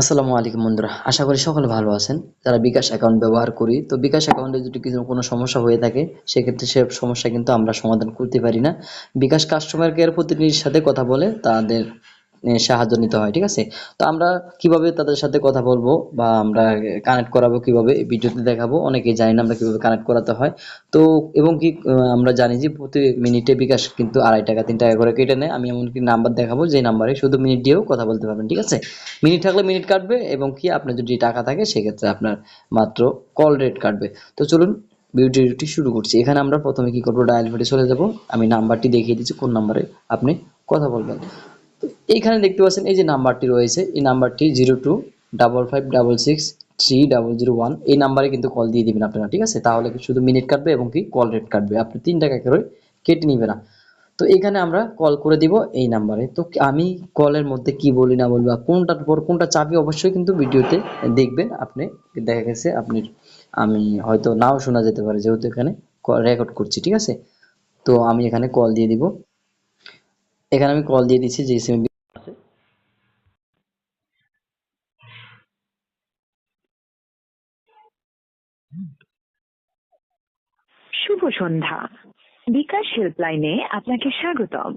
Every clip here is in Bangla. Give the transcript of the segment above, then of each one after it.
আসসালামু আলাইকুম বন্ধুরা, আশা করি সকলে ভালো আছেন। যারা বিকাশ অ্যাকাউন্ট ব্যবহার করি, তো বিকাশ অ্যাকাউন্টে যদি কিছু কোনো সমস্যা হয়ে থাকে, সেক্ষেত্রে সে সমস্যা কিন্তু আমরা সমাধান করতে পারি না। বিকাশ কাস্টমার কেয়ার প্রতিনিধির সাথে কথা বলে তাদের সাহায্য নিতে হয়, ঠিক আছে? তো আমরা কীভাবে তাদের সাথে কথা বলব বা আমরা কানেক্ট করাবো কীভাবে ভিডিওতে দেখাবো, অনেকেই জানি না আমরা কীভাবে কানেক্ট করাতে হয়। তো, এবং কি আমরা জানি যে প্রতি মিনিটে বিকাশ কিন্তু আড়াই টাকা, তিন টাকা করে কেটে নেয়। আমি এমনকি নাম্বার দেখাবো যে নাম্বারে শুধু মিনিট দিয়েও কথা বলতে পারবেন, ঠিক আছে? মিনিট থাকলে মিনিট কাটবে এবং কি আপনার যদি টাকা থাকে সেক্ষেত্রে আপনার মাত্র কল রেট কাটবে। তো চলুন ভিডিওটি শুরু করছি। এখানে আমরা প্রথমে কি করব? ডায়াল পেটে চলে যাব। আমি নাম্বারটি দেখিয়ে দিচ্ছি, কোন নাম্বারে আপনি কথা বলবেন। তো এইখানে দেখতে পাচ্ছেন এই যে নাম্বারটি রয়েছে, এই নাম্বারটি zero two, double five, double six, three, double zero one, এই নাম্বারে কিন্তু কল দিয়ে দিবেন আপনারা, ঠিক আছে? তাহলে কি শুধু মিনিট কাটবে এবং কি কল রেট কাটবে? আপনি তিন টাকা করে কেটে নিবে না। তো এখানে আমরা কল করে দিব এই নাম্বারে। তো আমি কলের মধ্যে কি বলি না বলব কোনটার পর কোনটা চাবি অবশ্যই কিন্তু ভিডিওতে দেখবেন, আপনি দেখা গেছে আপনি, আমি হয়তো নাও শোনা যেতে পারে যেহেতু এখানে রেকর্ড করছি, ঠিক আছে? তো আমি এখানে কল দিয়ে দিব। এখানে আমি কল দিয়ে দিচ্ছি, যে সিম আছে। শুভ সন্ধ্যা। বিকাশ হেল্পলাইনে আপনাকে স্বাগতম।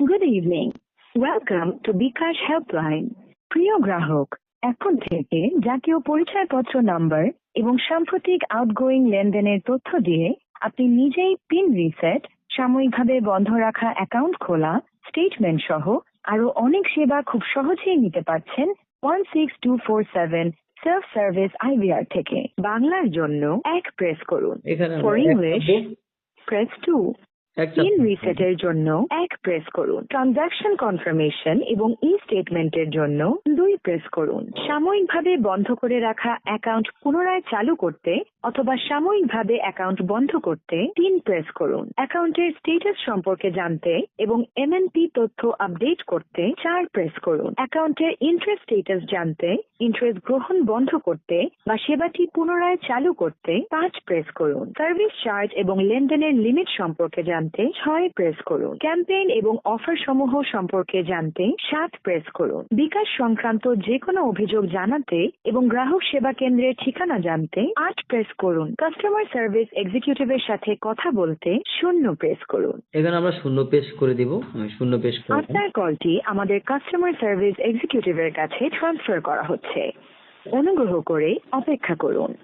Good evening welcome to bKash helpline প্রিয় গ্রাহক, এখন থেকে জাতীয় পরিচয়পত্র নাম্বার এবং সাম্প্রতিক আউটগোয়িং লেনদেনের তথ্য দিয়ে আপনি নিজেই পিন রিসেট সাময়িকভাবে বন্ধ রাখা অ্যাকাউন্ট খোলা স্টেটমেন্ট সহ আরও অনেক সেবা খুব সহজেই নিতে পারছেন one six two four seven self service IVR থেকে। বাংলার জন্য এক প্রেস করুন। ফর চাপবো, প্রেস টু পিন রিসেটের জন্য এক প্রেস করুন। ট্রানজাকশন কনফার্মেশন এবং ই স্টেটমেন্টের জন্য দুই প্রেস করুন। সাময়িকভাবে বন্ধ করে রাখা অ্যাকাউন্ট পুনরায় চালু করতে অথবা সাময়িকভাবে অ্যাকাউন্ট বন্ধ করতে তিন প্রেস করুন। অ্যাকাউন্টের স্টেটাস সম্পর্কে জানতে এবং এমএনপি তথ্য আপডেট করতে চার প্রেস করুন। অ্যাকাউন্টের ইন্টারেস্ট স্টেটাস জানতে ইন্টারেস্ট গ্রহণ বন্ধ করতে বা সেবাটি পুনরায় চালু করতে পাঁচ প্রেস করুন। সার্ভিস চার্জ এবং লেনদেনের লিমিট সম্পর্কে জানতে ছয় প্রেস করুন। ক্যাম্পেইন এবং অফার সমূহ সম্পর্কে জানতে সাত প্রেস করুন। বিকাশ সংক্রান্ত যে কোনো অভিযোগ জানাতে এবং গ্রাহক সেবা কেন্দ্রের ঠিকানা জানতে আট প্রেস করুন। কাস্টমার সার্ভিস এক্সিকিউটিভের সাথে কথা বলতে শূন্য প্রেস করুন। এখানে আমরা শূন্য পেশ করে দিব। আমি শূন্য করব। আপনার কলটি আমাদের কাস্টমার সার্ভিস এক্সিকিউটিভের কাছে ট্রান্সফার করা হচ্ছে। অনুগ্রহ করে অপেক্ষা করুন।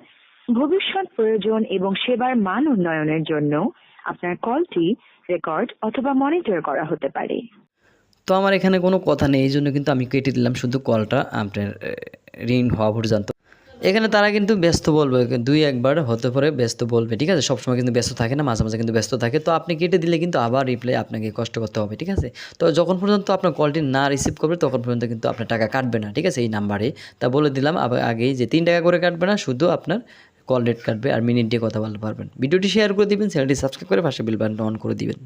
ভবিষ্যৎ প্রয়োজন এবং সেবার মান উন্নয়নের জন্য আপনার কলটি রেকর্ড অথবা মনিটর করা হতে পারে। তো আমার এখানে কোনো কথা নেই, এই জন্য কিন্তু আমি কেটে দিলাম শুধু কলটা, আপনার রিং হওয়া পর্যন্ত। এখানে তারা কিন্তু ব্যস্ত বলবে, দুই একবার হতে পারে ব্যস্ত বলবে, ঠিক আছে? সবসময় কিন্তু ব্যস্ত থাকে না, মাঝে মাঝে কিন্তু ব্যস্ত থাকে। তো আপনি কেটে দিলে কিন্তু আবার রিপ্লাই আপনাকে কষ্ট করতে হবে, ঠিক আছে? তো যখন পর্যন্ত আপনার কলটি না রিসিভ করবে, তখন পর্যন্ত কিন্তু আপনার টাকা কাটবে না, ঠিক আছে? এই নাম্বারে তা বলে দিলাম আগেই যে তিন টাকা করে কাটবে না, শুধু আপনার কল রেট কাটবে আর মিনিট দিয়ে কথা বলতে পারবেন। ভিডিওটি শেয়ার করে দিবেন চ্যানেলটি সাবস্ক্রাইব করে পাশে বিল বাটন অন করে দিবেন।